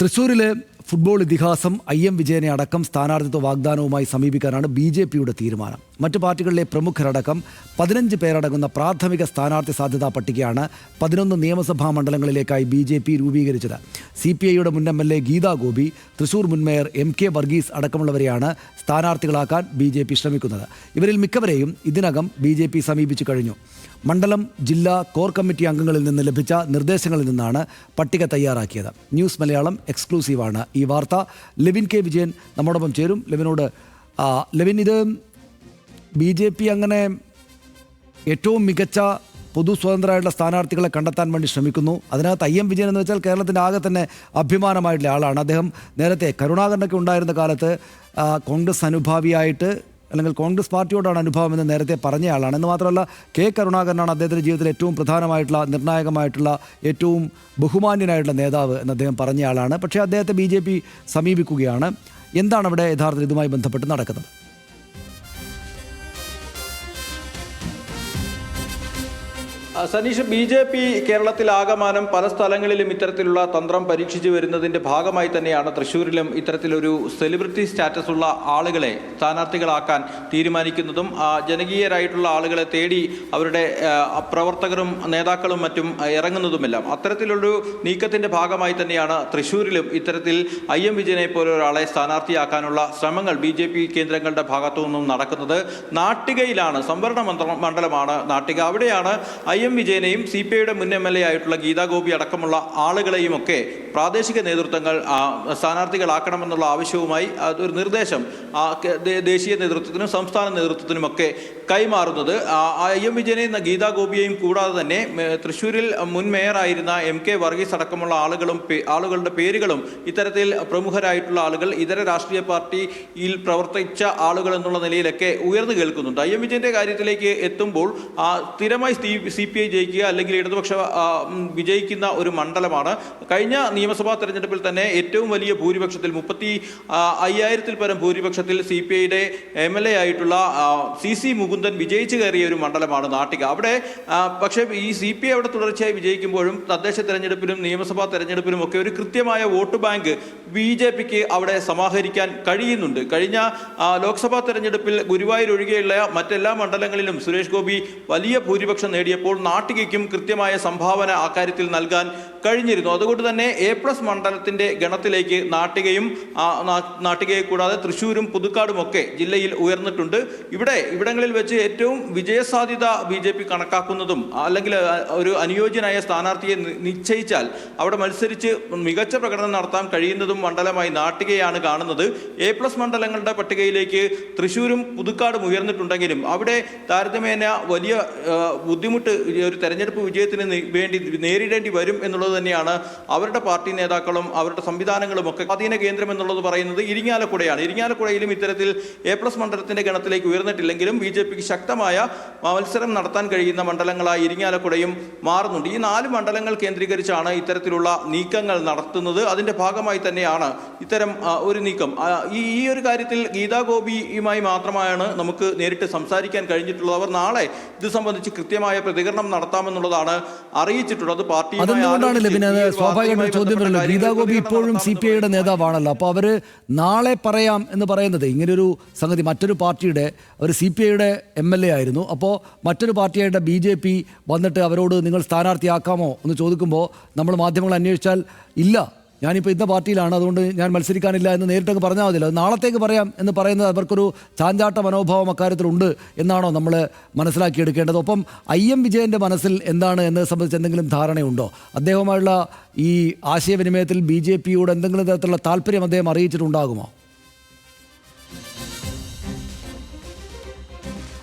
തൃശ്ശൂരിലെ ഫുട്ബോൾ ഇതിഹാസം I M വിജയനെ അടക്കം സ്ഥാനാർത്ഥിത്വ വാഗ്ദാനവുമായി സമീപിക്കാനാണ് ബി ജെ പിയുടെ തീരുമാനം. മറ്റു പാർട്ടികളിലെ പ്രമുഖരടക്കം പതിനഞ്ച് പേരടങ്ങുന്ന പ്രാഥമിക സ്ഥാനാർത്ഥി സാധ്യതാ പട്ടികയാണ് പതിനൊന്ന് നിയമസഭാ മണ്ഡലങ്ങളിലേക്കായി ബി ജെ പി രൂപീകരിച്ചത്. സി പി ഐയുടെ മുൻ M L A Geetha Gopi Thrissur മുൻ മേയർ എം കെ വർഗീസ് അടക്കമുള്ളവരെയാണ് സ്ഥാനാർത്ഥികളാക്കാൻ ബി ജെ പി ശ്രമിക്കുന്നത്. ഇവരിൽ മിക്കവരെയും ഇതിനകം ബി ജെ പി സമീപിച്ചു കഴിഞ്ഞു. മണ്ഡലം ജില്ലാ കോർ കമ്മിറ്റി അംഗങ്ങളിൽ നിന്ന് ലഭിച്ച നിർദ്ദേശങ്ങളിൽ നിന്നാണ് പട്ടിക തയ്യാറാക്കിയത്. ന്യൂസ് മലയാളം എക്സ്ക്ലൂസീവാണ് ഈ വാർത്ത. ലെവിൻ കെ വിജയൻ നമ്മോടൊപ്പം ചേരും. ലെവിനോട് ലെവിൻ ഇത് ബി ജെ പി അങ്ങനെ ഏറ്റവും മികച്ച പൊതു സ്വതന്ത്രമായിട്ടുള്ള സ്ഥാനാർത്ഥികളെ കണ്ടെത്താൻ വേണ്ടി ശ്രമിക്കുന്നു. അതിനകത്ത് എം വിജയൻ എന്ന് വെച്ചാൽ കേരളത്തിന്റെ ആകെ തന്നെ അഭിമാനമായിട്ടുള്ള ആളാണ്. അദ്ദേഹം നേരത്തെ കരുണാകരനൊക്കെ ഉണ്ടായിരുന്ന കാലത്ത് കോൺഗ്രസ് അനുഭാവിയായിട്ട് അല്ലെങ്കിൽ കോൺഗ്രസ് പാർട്ടിയോടാണ് അനുഭവം എന്ന് നേരത്തെ പറഞ്ഞ ആളാണ്. എന്ന് മാത്രമല്ല കെ കരുണാകരനാണ് അദ്ദേഹത്തിന്റെ ജീവിതത്തിൽ ഏറ്റവും പ്രധാനമായിട്ടുള്ള നിർണായകമായിട്ടുള്ള ഏറ്റവും ബഹുമാന്യനായിട്ടുള്ള നേതാവ് എന്ന് അദ്ദേഹം പറഞ്ഞ ആളാണ്. പക്ഷേ അദ്ദേഹത്തെ ബി സമീപിക്കുകയാണ്. എന്താണ് അവിടെ യഥാർത്ഥത്തിൽ ഇതുമായി ബന്ധപ്പെട്ട് നടക്കുന്നത്? സനീഷ് ബി ജെ പി കേരളത്തിൽ ആകമാനം പല സ്ഥലങ്ങളിലും ഇത്തരത്തിലുള്ള തന്ത്രം പരീക്ഷിച്ചു വരുന്നതിന്റെ ഭാഗമായി തന്നെയാണ് തൃശ്ശൂരിലും ഇത്തരത്തിലൊരു സെലിബ്രിറ്റി സ്റ്റാറ്റസ് ഉള്ള ആളുകളെ സ്ഥാനാർത്ഥികളാക്കാൻ തീരുമാനിക്കുന്നതും ജനകീയരായിട്ടുള്ള ആളുകളെ തേടി അവരുടെ പ്രവർത്തകരും നേതാക്കളും മറ്റും ഇറങ്ങുന്നതുമെല്ലാം. അത്തരത്തിലൊരു നീക്കത്തിന്റെ ഭാഗമായി തന്നെയാണ് തൃശ്ശൂരിലും ഇത്തരത്തിൽ ഐ എം വിജയനെ പോലെ ഒരാളെ സ്ഥാനാർത്ഥിയാക്കാനുള്ള ശ്രമങ്ങൾ ബി ജെ പി കേന്ദ്രങ്ങളുടെ ഭാഗത്തു നിന്നും നടക്കുന്നത്. നാട്ടികയിലാണ് സംവരണ മണ്ഡലമാണ് നാട്ടിക. അവിടെയാണ് ഐ എം വിജയനെയും സി പി ഐയുടെ മുൻ എം എൽ എ ആയിട്ടുള്ള ഗീതാ ഗോപി അടക്കമുള്ള ആളുകളെയും ഒക്കെ പ്രാദേശിക നേതൃത്വങ്ങൾ സ്ഥാനാർത്ഥികളാക്കണമെന്നുള്ള ആവശ്യവുമായി അതൊരു നിർദ്ദേശം ദേശീയ നേതൃത്വത്തിനും സംസ്ഥാന നേതൃത്വത്തിനുമൊക്കെ കൈമാറുന്നത്. ഐ എം വിജയനെയും ഗീതാ ഗോപിയെയും കൂടാതെ തന്നെ തൃശ്ശൂരിൽ മുൻ മേയറായിരുന്ന എം കെ വർഗീസ് അടക്കമുള്ള ആളുകളും ആളുകളുടെ പേരുകളും ഇത്തരത്തിൽ പ്രമുഖരായിട്ടുള്ള ആളുകൾ ഇതര രാഷ്ട്രീയ പാർട്ടിയിൽ പ്രവർത്തിച്ച ആളുകൾ എന്നുള്ള നിലയിലൊക്കെ ഉയർന്നു കേൾക്കുന്നുണ്ട്. ഐ എം വിജയന്റെ കാര്യത്തിലേക്ക് എത്തുമ്പോൾ സ്ഥിരമായി സി പി ഐ ജയിക്കുക അല്ലെങ്കിൽ ഇടതുപക്ഷ വിജയിക്കുന്ന ഒരു മണ്ഡലമാണ്. കഴിഞ്ഞ നിയമസഭാ തെരഞ്ഞെടുപ്പിൽ തന്നെ ഏറ്റവും വലിയ ഭൂരിപക്ഷത്തിൽ മുപ്പത്തി അയ്യായിരത്തിൽ പരം ഭൂരിപക്ഷത്തിൽ സി പി ഐയുടെ എം എൽ എ ആയിട്ടുള്ള സി സി മുകുന്ദൻ വിജയിച്ചു കയറിയ ഒരു മണ്ഡലമാണ് നാട്ടിക. അവിടെ പക്ഷേ ഈ സി പി ഐ അവിടെ തുടർച്ചയായി വിജയിക്കുമ്പോഴും തദ്ദേശ തെരഞ്ഞെടുപ്പിലും നിയമസഭാ തെരഞ്ഞെടുപ്പിലും ഒക്കെ ഒരു കൃത്യമായ വോട്ട് ബാങ്ക് ബി ജെ പിക്ക് അവിടെ സമാഹരിക്കാൻ കഴിയുന്നുണ്ട്. കഴിഞ്ഞ ലോക്സഭാ തെരഞ്ഞെടുപ്പിൽ ഗുരുവായൂർ ഒഴികെയുള്ള മറ്റെല്ലാ മണ്ഡലങ്ങളിലും സുരേഷ് ഗോപി വലിയ ഭൂരിപക്ഷം നേടിയപ്പോൾ നാട്ടികയ്ക്കും കൃത്യമായ സംഭാവന അക്കാര്യത്തിൽ നൽകാൻ കഴിഞ്ഞിരുന്നു. അതുകൊണ്ട് തന്നെ എ പ്ലസ് മണ്ഡലത്തിന്റെ ഗണത്തിലേക്ക് നാട്ടികയും നാട്ടികയെ കൂടാതെ തൃശ്ശൂരും പുതുക്കാടുമൊക്കെ ജില്ലയിൽ ഉയർന്നിട്ടുണ്ട്. ഇവിടെ ഇവിടങ്ങളിൽ വെച്ച് ഏറ്റവും വിജയസാധ്യത ബി ജെ പി കണക്കാക്കുന്നതും അല്ലെങ്കിൽ ഒരു അനുയോജ്യനായ സ്ഥാനാർത്ഥിയെ നിശ്ചയിച്ചാൽ അവിടെ മത്സരിച്ച് മികച്ച പ്രകടനം നടത്താൻ കഴിയുന്നതും മണ്ഡലമായി നാട്ടികയാണ് കാണുന്നത്. എ പ്ലസ് മണ്ഡലങ്ങളുടെ പട്ടികയിലേക്ക് തൃശ്ശൂരും പുതുക്കാടും ഉയർന്നിട്ടുണ്ടെങ്കിലും അവിടെ താരതമ്യേന വലിയ ബുദ്ധിമുട്ട് ഒരു തെരഞ്ഞെടുപ്പ് വിജയത്തിന് വേണ്ടി നേരിടേണ്ടി വരും എന്നുള്ളത് തന്നെയാണ് അവരുടെ പാർട്ടി നേതാക്കളും അവരുടെ സംവിധാനങ്ങളും ഒക്കെ. സ്വാധീന കേന്ദ്രം എന്നുള്ളത് പറയുന്നത് ഇരിങ്ങാലക്കുടയാണ്. ഇരിങ്ങാലക്കുടയിലും ഇത്തരത്തിൽ എ പ്ലസ് മണ്ഡലത്തിന്റെ ഗണത്തിലേക്ക് ഉയർന്നിട്ടില്ലെങ്കിലും ബി ജെ പിക്ക് ശക്തമായ മത്സരം നടത്താൻ കഴിയുന്ന മണ്ഡലങ്ങളായി ഇരിങ്ങാലക്കുടയും മാറുന്നുണ്ട്. ഈ നാല് മണ്ഡലങ്ങൾ കേന്ദ്രീകരിച്ചാണ് ഇത്തരത്തിലുള്ള നീക്കങ്ങൾ നടത്തുന്നത്. അതിന്റെ ഭാഗമായി തന്നെയാണ് ഇത്തരം ഒരു നീക്കം. ഈ ഈ ഒരു കാര്യത്തിൽ ഗീതാ ഗോപിയുമായി മാത്രമാണ് നമുക്ക് നേരിട്ട് സംസാരിക്കാൻ കഴിഞ്ഞിട്ടുള്ളത്. അവർ നാളെ ഇത് സംബന്ധിച്ച് കൃത്യമായ പ്രതികരണം നടത്താമെന്നുള്ളതാണ് അറിയിച്ചിട്ടുള്ളത്. പാർട്ടിയുമായി ഒരു സ്വാഭാവികമായിട്ടും വാദവുമായി ചോദ്യം വരുന്നത് ഗീതാ ഗോപി ഇപ്പോഴും സി പി ഐയുടെ നേതാവാണല്ലോ. അപ്പോൾ അവർ നാളെ പറയാം എന്ന് പറയുന്നത് ഇങ്ങനൊരു സംഗതി. മറ്റൊരു പാർട്ടിയുടെ അവർ സി പി ഐയുടെ എം എൽ എ ആയിരുന്നു. അപ്പോൾ മറ്റൊരു പാർട്ടിയായിട്ട് ബി ജെ പി വന്നിട്ട് അവരോട് നിങ്ങൾ സ്ഥാനാർത്ഥിയാക്കാമോ എന്ന് ചോദിക്കുമ്പോൾ നമ്മൾ മാധ്യമങ്ങൾ അന്വേഷിച്ചാൽ ഇല്ല. ഞാനിപ്പോൾ ഇന്ന പാർട്ടിയിലാണ് അതുകൊണ്ട് ഞാൻ മത്സരിക്കാനില്ല എന്ന് നേരിട്ടങ്ങ് പറഞ്ഞാൽ മതിയല്ലോ. അത് നാളത്തേക്ക് പറയാം എന്ന് പറയുന്നത് അവർക്കൊരു ചാഞ്ചാട്ട മനോഭാവം അക്കാര്യത്തിലുണ്ട് എന്നാണോ നമ്മൾ മനസ്സിലാക്കിയെടുക്കേണ്ടത്. ഒപ്പം ഐ എം വിജയന്റെ മനസ്സിൽ എന്താണ് എന്നത് സംബന്ധിച്ച് എന്തെങ്കിലും ധാരണയുണ്ടോ? അദ്ദേഹവുമായുള്ള ഈ ആശയവിനിമയത്തിൽ ബി ജെ പിയോട് എന്തെങ്കിലും തരത്തിലുള്ള താല്പര്യം അദ്ദേഹം അറിയിച്ചിട്ടുണ്ടാകുമോ?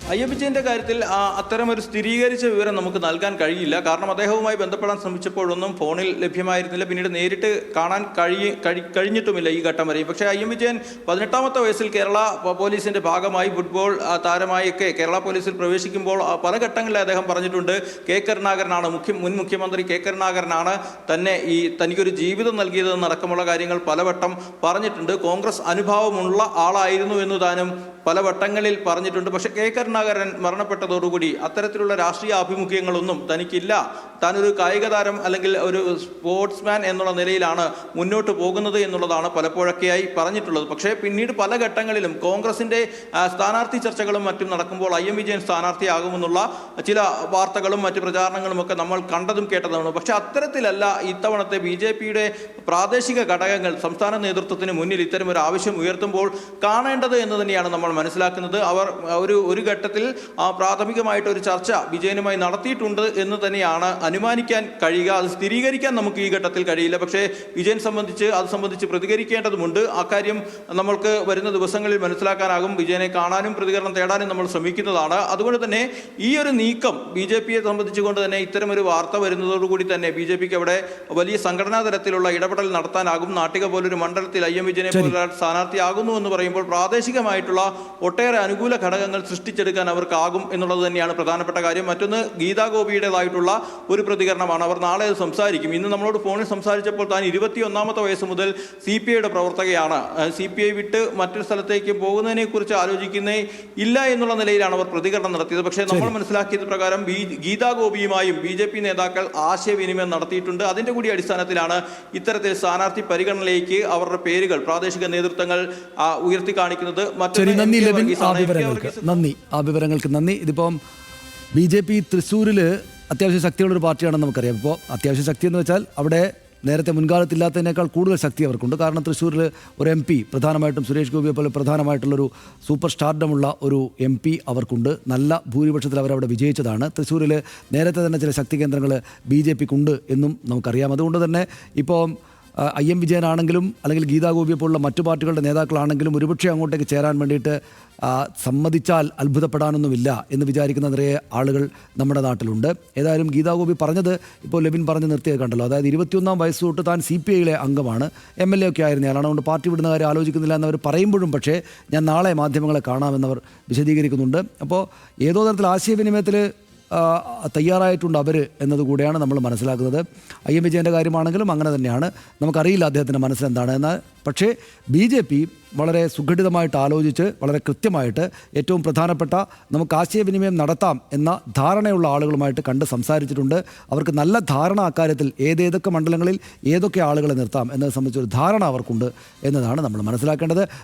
അയ്യപ്പച്ചന്റെ കാര്യത്തിൽ അത്തരമൊരു സ്ഥിരീകരിച്ച വിവരം നമുക്ക് നൽകാൻ കഴിയില്ല. കാരണം അദ്ദേഹവുമായി ബന്ധപ്പെടാൻ ശ്രമിച്ചപ്പോഴൊന്നും ഫോണിൽ ലഭ്യമായിരുന്നില്ല. പിന്നീട് നേരിട്ട് കാണാൻ കഴിയ കഴി- കഴിഞ്ഞിട്ടുമില്ല ഈ ഘട്ടം വരെയും. പക്ഷേ അയ്യം വിജയൻ പതിനെട്ടാമത്തെ വയസ്സിൽ കേരള പോലീസിന്റെ ഭാഗമായി ഫുട്ബോൾ താരമായൊക്കെ കേരള പോലീസിൽ പ്രവേശിക്കുമ്പോൾ പല ഘട്ടങ്ങളിൽ അദ്ദേഹം പറഞ്ഞിട്ടുണ്ട് കെ. കരുണാകരനാണ് മുഖ്യ മുൻ മുഖ്യമന്ത്രി കെ. കരുണാകരനാണ് തന്നെ ഈ തനിക്കൊരു ജീവിതം നൽകിയതെന്നടക്കമുള്ള കാര്യങ്ങൾ പലവട്ടം പറഞ്ഞിട്ടുണ്ട്. കോൺഗ്രസ് അനുഭാവമുള്ള ആളായിരുന്നു എന്ന് താനും പല വട്ടങ്ങളിൽ പറഞ്ഞിട്ടുണ്ട്. പക്ഷേ കെ. കരുണാകരൻ മരണപ്പെട്ടതോടുകൂടി അത്തരത്തിലുള്ള രാഷ്ട്രീയ ആഭിമുഖ്യങ്ങളൊന്നും തനിക്കില്ല. താനൊരു കായിക താരം അല്ലെങ്കിൽ ഒരു സ്പോർട്സ്മാൻ എന്നുള്ള നിലയിലാണ് മുന്നോട്ട് പോകുന്നത് എന്നുള്ളതാണ് പലപ്പോഴൊക്കെയായി പറഞ്ഞിട്ടുള്ളത്. പക്ഷേ പിന്നീട് പല ഘട്ടങ്ങളിലും കോൺഗ്രസിന്റെ ആ, സ്ഥാനാർത്ഥി ചർച്ചകളും മറ്റും നടക്കുമ്പോൾ ഐ. എം. വിജയൻ സ്ഥാനാർത്ഥിയാകുമെന്നുള്ള ചില വാർത്തകളും മറ്റ് പ്രചാരണങ്ങളും ഒക്കെ നമ്മൾ കണ്ടതും കേട്ടതുമാണ്. പക്ഷേ അത്തരത്തിലല്ല ഇത്തവണത്തെ ബി ജെ പിയുടെ പ്രാദേശിക ഘടകങ്ങൾ സംസ്ഥാന നേതൃത്വത്തിന് മുന്നിൽ ഇത്തരം ഒരു ആവശ്യം ഉയർത്തുമ്പോൾ കാണേണ്ടത് എന്ന് തന്നെയാണ് നമ്മൾ മനസ്സിലാക്കുന്നത് അവർ ഒരു ഒരു ഘട്ടത്തിൽ ആ, പ്രാഥമികമായിട്ട് ഒരു ചർച്ച വിജയനുമായി നടത്തിയിട്ടുണ്ട് എന്ന് തന്നെയാണ് അനുമാനിക്കാൻ കഴിയുക. അത് സ്ഥിരീകരിക്കാൻ നമുക്ക് ഈ ഘട്ടത്തിൽ കഴിയില്ല. പക്ഷേ വിജയൻ സംബന്ധിച്ച് അത് സംബന്ധിച്ച് പ്രതികരിക്കേണ്ടതുമുണ്ട്. അക്കാര്യം നമ്മൾക്ക് വരുന്ന ദിവസങ്ങളിൽ മനസ്സിലാക്കാനാകും. വിജയനെ കാണാനും പ്രതികരണം തേടാനും നമ്മൾ ശ്രമിക്കുന്നതാണ്. അതുകൊണ്ട് തന്നെ ഈ ഒരു നീക്കം ബി ജെ പിയെ സംബന്ധിച്ചുകൊണ്ട് തന്നെ ഇത്തരമൊരു വാർത്ത വരുന്നതോടുകൂടി തന്നെ ബി ജെ പിക്ക് അവിടെ വലിയ സംഘടനാ തലത്തിലുള്ള ഇടപെടൽ നടത്താനാകും. നാട്ടിക പോലൊരു മണ്ഡലത്തിൽ ഐ എം വിജയനെ പോലെ സ്ഥാനാർത്ഥിയാകുന്നു എന്ന് പറയുമ്പോൾ പ്രാദേശികമായിട്ടുള്ള ഒട്ടേറെ അനുകൂല ഘടകങ്ങൾ സൃഷ്ടിച്ചെടുക്കാൻ അവർക്കാകും എന്നുള്ളത് തന്നെയാണ് പ്രധാനപ്പെട്ട കാര്യം. മറ്റൊന്ന് ഗീതാ ഗോപിയുടേതായിട്ടുള്ള ഒരു പ്രതികരണമാണ്. അവർ നാളെ അത് സംസാരിക്കും. ഇന്ന് നമ്മളോട് ഫോണിൽ സംസാരിച്ചപ്പോൾ താൻ ഇരുപത്തിയൊന്നാമത്തെ വയസ്സ് മുതൽ സി പി ഐയുടെ പ്രവർത്തകയാണ്. സി പി ഐ വിട്ട് മറ്റൊരു സ്ഥലത്തേക്ക് പോകുന്നതിനെക്കുറിച്ച് ആലോചിക്കുന്നേ ഇല്ല എന്നുള്ള നിലയിലാണ് അവർ പ്രതികരണം നടത്തിയത്. പക്ഷേ നമ്മൾ മനസ്സിലാക്കിയത് പ്രകാരം ബി ഗീതാ ഗോപിയുമായും ബി ജെ പി നേതാക്കൾ ആശയവിനിമയം നടത്തിയിട്ടുണ്ട്. അതിന്റെ കൂടി അടിസ്ഥാനത്തിലാണ് ഇത്തരത്തിൽ സ്ഥാനാർത്ഥി പരിഗണനയിലേക്ക് അവരുടെ പേരുകൾ പ്രാദേശിക നേതൃത്വങ്ങൾ ഉയർത്തി കാണിക്കുന്നത് മറ്റൊന്ന് ശരി നന്ദി വർഗീസ് ആ വിവരങ്ങൾക്ക് നന്ദി ആ വിവരങ്ങൾക്ക് നന്ദി ഇതിപ്പം ബി ജെ പി തൃശ്ശൂരിൽ അത്യാവശ്യം ശക്തിയുള്ളൊരു പാർട്ടിയാണെന്ന് നമുക്കറിയാം. ഇപ്പോൾ അത്യാവശ്യം ശക്തി എന്ന് വെച്ചാൽ അവിടെ നേരത്തെ മുൻകാലത്തില്ലാത്തതിനേക്കാൾ കൂടുതൽ ശക്തി അവർക്കുണ്ട്. കാരണം തൃശ്ശൂരിൽ ഒരു എം പി പ്രധാനമായിട്ടും സുരേഷ് ഗോപിയെ പോലെ പ്രധാനമായിട്ടുള്ളൊരു സൂപ്പർ സ്റ്റാർഡമുള്ള ഒരു എം പി അവർക്കുണ്ട്. നല്ല ഭൂരിപക്ഷത്തിൽ അവരവിടെ വിജയിച്ചതാണ്. തൃശ്ശൂരിൽ നേരത്തെ തന്നെ ചില ശക്തി കേന്ദ്രങ്ങൾ ബി ജെ പിക്കുണ്ട് എന്നും നമുക്കറിയാം. അതുകൊണ്ട് തന്നെ ഇപ്പോൾ ഐ എം വിജയനാണെങ്കിലും അല്ലെങ്കിൽ ഗീതാ ഗോപിയെ പോലുള്ള മറ്റു പാർട്ടികളുടെ നേതാക്കളാണെങ്കിലും ഒരുപക്ഷെ അങ്ങോട്ടേക്ക് ചേരാൻ വേണ്ടിയിട്ട് സമ്മതിച്ചാൽ അത്ഭുതപ്പെടാനൊന്നുമില്ല എന്ന് വിചാരിക്കുന്ന നിറയെ ആളുകൾ നമ്മുടെ നാട്ടിലുണ്ട്. ഏതായാലും ഗീതാ ഗോപി പറഞ്ഞത് ഇപ്പോൾ ലെബിൻ പറഞ്ഞ് നിർത്തിയത് കണ്ടല്ലോ. അതായത് ഇരുപത്തിയൊന്നാം വയസ്സ് തൊട്ട് താൻ സി പി ഐയിലെ അംഗമാണ്. എം എൽ എ ഒക്കെ ആയിരുന്നയാളാണ് അതുകൊണ്ട് പാർട്ടി വിടുന്ന കാര്യം ആലോചിക്കുന്നില്ല എന്നവർ പറയുമ്പോഴും പക്ഷേ ഞാൻ നാളെ മാധ്യമങ്ങളെ കാണാമെന്നവർ വിശദീകരിക്കുന്നുണ്ട്. അപ്പോൾ ഏതോ തരത്തിൽ ആശയവിനിമയത്തിൽ തയ്യാറായിട്ടുണ്ട് അവർ എന്നതുകൂടെയാണ് നമ്മൾ മനസ്സിലാക്കുന്നത്. ഐ എം വിജയന്റെ കാര്യമാണെങ്കിലും അങ്ങനെ തന്നെയാണ്. നമുക്കറിയില്ല അദ്ദേഹത്തിന്റെ മനസ്സിലെന്താണ് എന്നാൽ പക്ഷേ ബി ജെ പി വളരെ സുഘടിതമായിട്ട് ആലോചിച്ച് വളരെ കൃത്യമായിട്ട് ഏറ്റവും പ്രധാനപ്പെട്ട നമുക്ക് ആശയവിനിമയം നടത്താം എന്ന ധാരണയുള്ള ആളുകളുമായിട്ട് കണ്ട് സംസാരിച്ചിട്ടുണ്ട്. അവർക്ക് നല്ല ധാരണ അക്കാര്യത്തിൽ ഏതേതൊക്കെ മണ്ഡലങ്ങളിൽ ഏതൊക്കെ ആളുകളെ നിർത്താം എന്നത് സംബന്ധിച്ചൊരു ധാരണ അവർക്കുണ്ട് എന്നതാണ് നമ്മൾ മനസ്സിലാക്കേണ്ടത്.